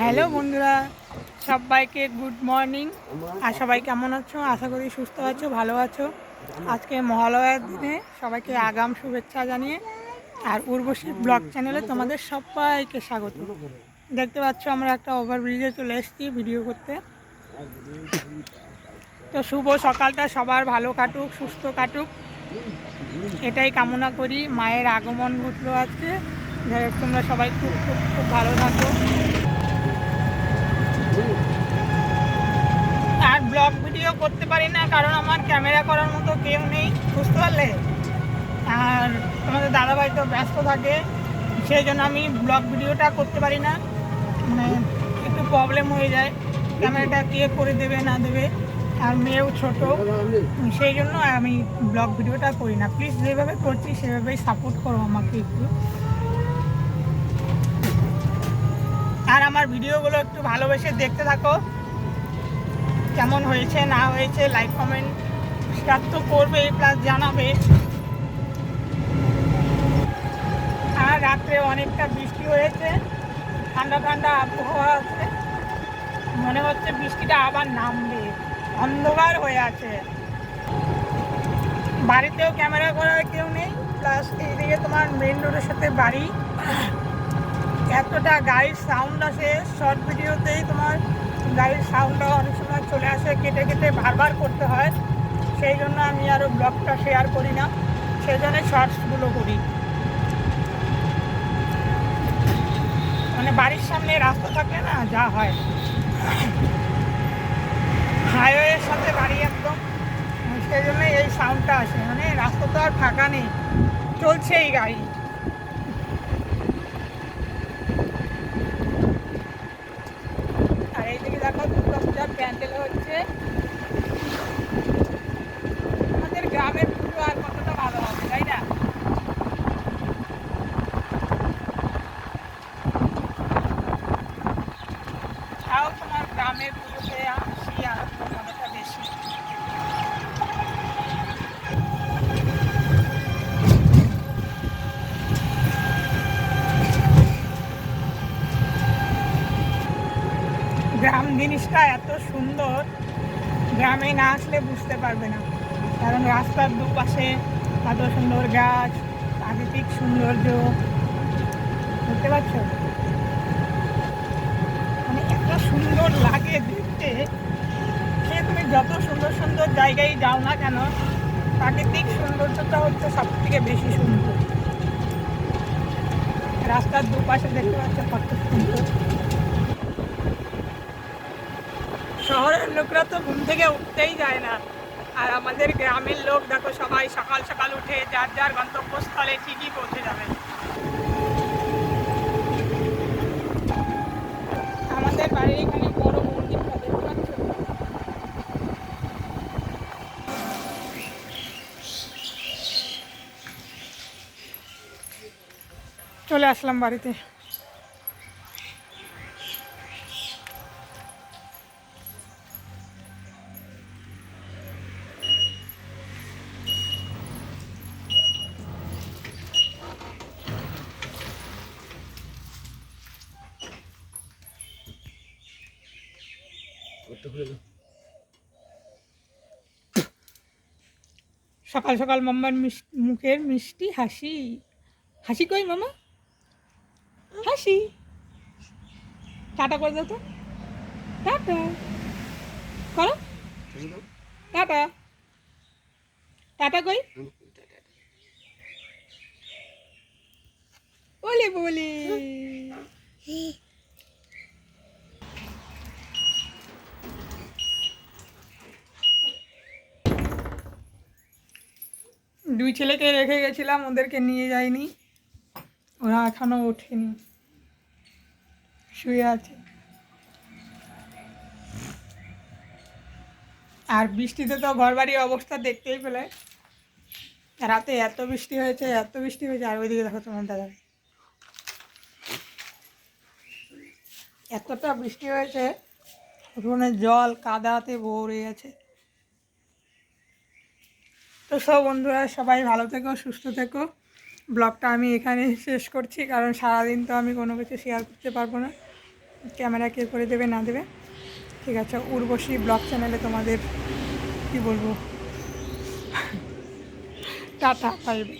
Hello বন্ধুরা, সবাইকে good morning আর সবাই কেমন আছো? আশা করি সুস্থ আছো, ভালো আছো। আজকে মহালয়ার দিনে সবাইকে আগাম শুভেচ্ছা জানিয়ে আর উর্বশী ব্লগ চ্যানেলে তোমাদের সবাইকে স্বাগত। দেখতে পাচ্ছ আমরা একটা ওভারব্রিজে চলে এসেছি ভিডিও করতে। তো শুভ সকালটা, সবার ভালো কাটুক, সুস্থ কাটুক। এটাই কামনা করি, মায়ের আগমন ঘটলো আজকে। তোমরা সবাই খুব খুব খুব ভালো থাকো আর ব্লগ ভিডিও করতে পারি না, কারণ আমার ক্যামেরা করার মতো কেউ নেই, বুঝতে পারলে? আর তোমাদের দাদাভাই তো ব্যস্ত থাকে, সেই জন্য আমি ব্লগ ভিডিওটা করতে পারি না। মানে একটু প্রবলেম হয়ে যায়, ক্যামেরাটা কে করে দেবে, না দেবে। আর মেয়েও ছোট, সেই জন্য আমি ব্লগ ভিডিওটা করি না। প্লিজ যেভাবে করছি, সেভাবেই সাপোর্ট করো আমাকে একটু। আর আমার ভিডিওগুলো একটু ভালোবেসে দেখতে থাকো। কেমন হয়েছে, না হয়েছে লাইক কমেন্ট শেয়ার তো করবে প্লাস জানাবে। আর রাত্রে অনেকটা বৃষ্টি হয়েছে, ঠান্ডা ঠান্ডা আবহাওয়া আছে। মনে হচ্ছে বৃষ্টিটা আবার নামবে, অন্ধকার হয়ে আছে। বাড়িতেও ক্যামেরা করার কেউ নেই প্লাস এইদিকে তোমার মেন রোডের সাথে বাড়ি। এতটা গাড়ির সাউন্ড আসে শর্ট ভিডিওতেই তোমার গাড়ির সাউন্ডটা অনেক সময় চলে আসে, কেটে কেটে বারবার করতে হয়। সেই জন্য আমি আরও ব্লগটা শেয়ার করি না। সেই জন্য শর্টসগুলো করি। মানে বাড়ির সামনে রাস্তা থাকলে না যা হয়। হাইওয়ের সাথে বাড়ি একদম। সেই জন্য এই সাউন্ডটা আসে। মানে রাস্তা তো আর ফাঁকা নেই। চলছেই গাড়ি আর এইদিকে দেখো দুর্গা পূজার প্যান্ডেল হচ্ছে আমাদের গ্রামের পুজো আর কতটা ভালো হবে তাই না গ্রামের পুজোতে আসি আর বেশি। গ্রাম জিনিসটা এত সুন্দর, গ্রামে না আসলে বুঝতে পারবে না। কারণ রাস্তার দুপাশে এত সুন্দর গাছ, প্রাকৃতিক সৌন্দর্য, বুঝতে পারছ মানে এত সুন্দর লাগে দেখতে। সে তুমি যত সুন্দর সুন্দর জায়গায় যাও না কেন, প্রাকৃতিক সৌন্দর্যটা হচ্ছে সব থেকে বেশি সুন্দর। রাস্তার দুপাশে দেখতে পাচ্ছ কত সুন্দর। শহরের লোকরা তো ঘুম থেকে উঠতেই যায় না। আর আমাদের গ্রামের লোক, দেখো সবাই সকাল সকাল উঠে যার যার গন্তব্যস্থলে ঠিকই পৌঁছে যাবে। আমাদের বাড়ির এখানে বড় মন্দিরটা দেখতে পাচ্ছ চলে আসলাম বাড়িতে। সকাল সকাল মাম্মার মুখের মিষ্টি হাসি। হাসি কই মামা হাসি। টাটা করে দাও তো। টাটা। করো। টাটা। টাটা কই? বলি বলি। দুই ছেলেকে রেখে গেছিলাম, ওদেরকে নিয়ে যাইনি। ওরা এখনও ওঠেনি। শুয়ে আছে। আর বৃষ্টিতে তো ঘর বাড়ির অবস্থা দেখতেই পেলে। রাতে এত বৃষ্টি হয়েছে, এত বৃষ্টি হয়েছে, আর ওইদিকে দেখো তোমার দাদা। এতটা বৃষ্টি হয়েছে, উঠোনে জল কাদাতে ভরে গেছে তো সব বন্ধুরা, সবাই ভালো থেকো, সুস্থ থেকো। ব্লগটা আমি এখানে শেষ করছি, কারণ সারাদিন তো আমি কোনো কিছু শেয়ার করতে পারব না। ক্যামেরা কে করে দেবে, না দেবে? ঠিক আছে, উর্বশী ব্লগ চ্যানেলে তোমাদের কি বলব? টাটা পাইবে